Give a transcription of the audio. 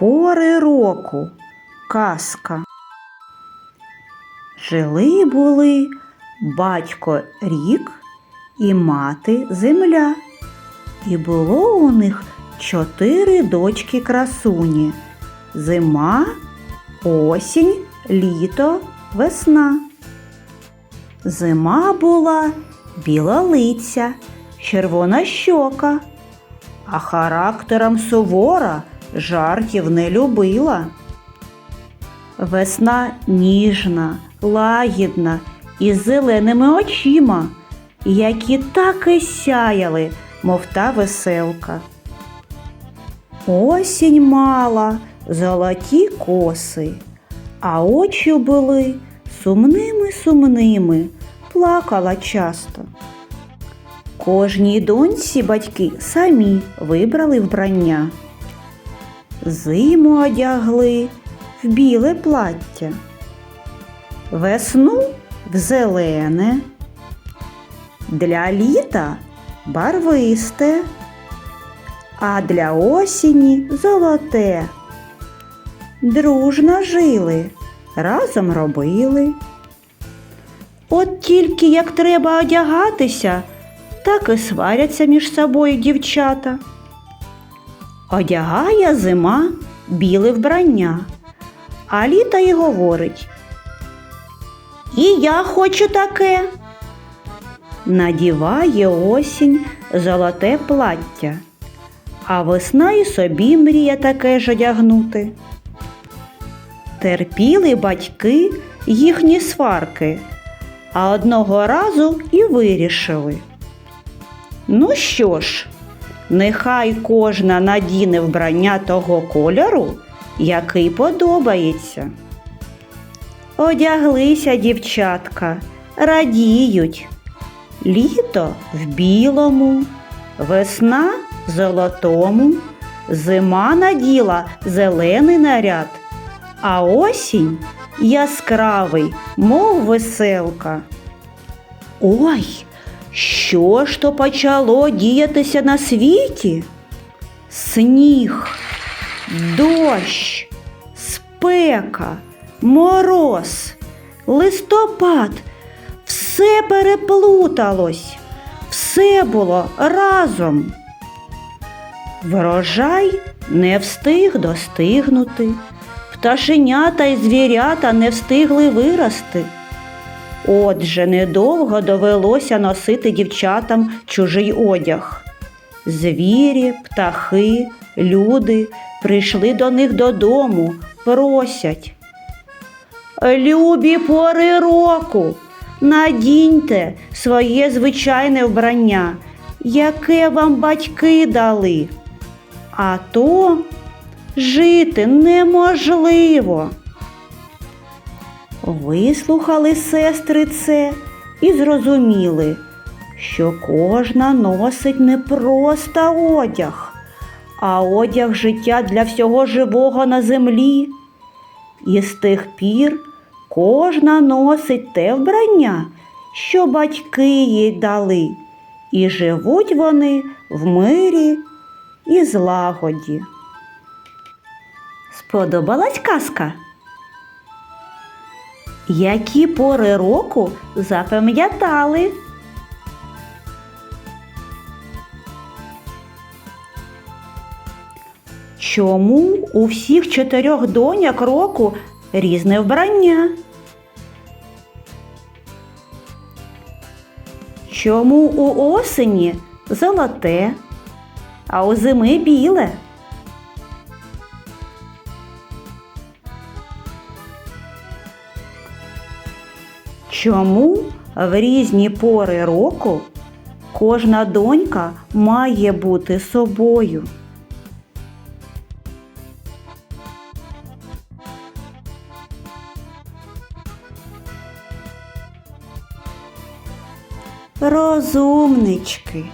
Пори року казка. Жили були батько рік і мати земля. І було у них чотири дочки красуні. Зима, осінь, літо, весна. Зима була білолиця, червона щока, а характером сувора жартів не любила. Весна ніжна, лагідна і зеленими очима, які так і сяяли, мов та веселка. Осінь мала золоті коси, а очі були сумними сумними, плакала часто. Кожній доньці батьки самі вибрали вбрання. Зиму одягли в біле плаття, весну в зелене, для літа барвисте, а для осені золоте. Дружно жили, разом робили. От тільки як треба одягатися, так і сваряться між собою дівчата. Одягає зима біле вбрання, а літа й говорить. І я хочу таке. Надіває осінь золоте плаття, а весна і собі мріє таке ж одягнути. Терпіли батьки їхні сварки, а одного разу і вирішили. Ну що ж, нехай кожна надіне вбрання того кольору, який подобається. Одяглися дівчатка, радіють. Літо в білому, весна в золотому, зима наділа зелений наряд, а осінь яскравий, мов веселка. Ой, що ж то почало діятися на світі? Сніг, дощ, спека, мороз, листопад. Все переплуталось, все було разом. Врожай не встиг достигнути, пташенята й звірята не встигли вирости. Отже, недовго довелося носити дівчатам чужий одяг. Звірі, птахи, люди прийшли до них додому, просять. Любі пори року, надіньте своє звичайне вбрання, яке вам батьки дали. А то жити неможливо. Вислухали сестри це і зрозуміли, що кожна носить не просто одяг, а одяг життя для всього живого на землі. І з тих пір кожна носить те вбрання, що батьки їй дали, і живуть вони в мирі і злагоді. Сподобалась казка? Які пори року запам'ятали? Чому у всіх чотирьох доняк року різне вбрання? Чому у осені золоте, а у зими біле? Чому в різні пори року кожна донька має бути собою? Розумнички.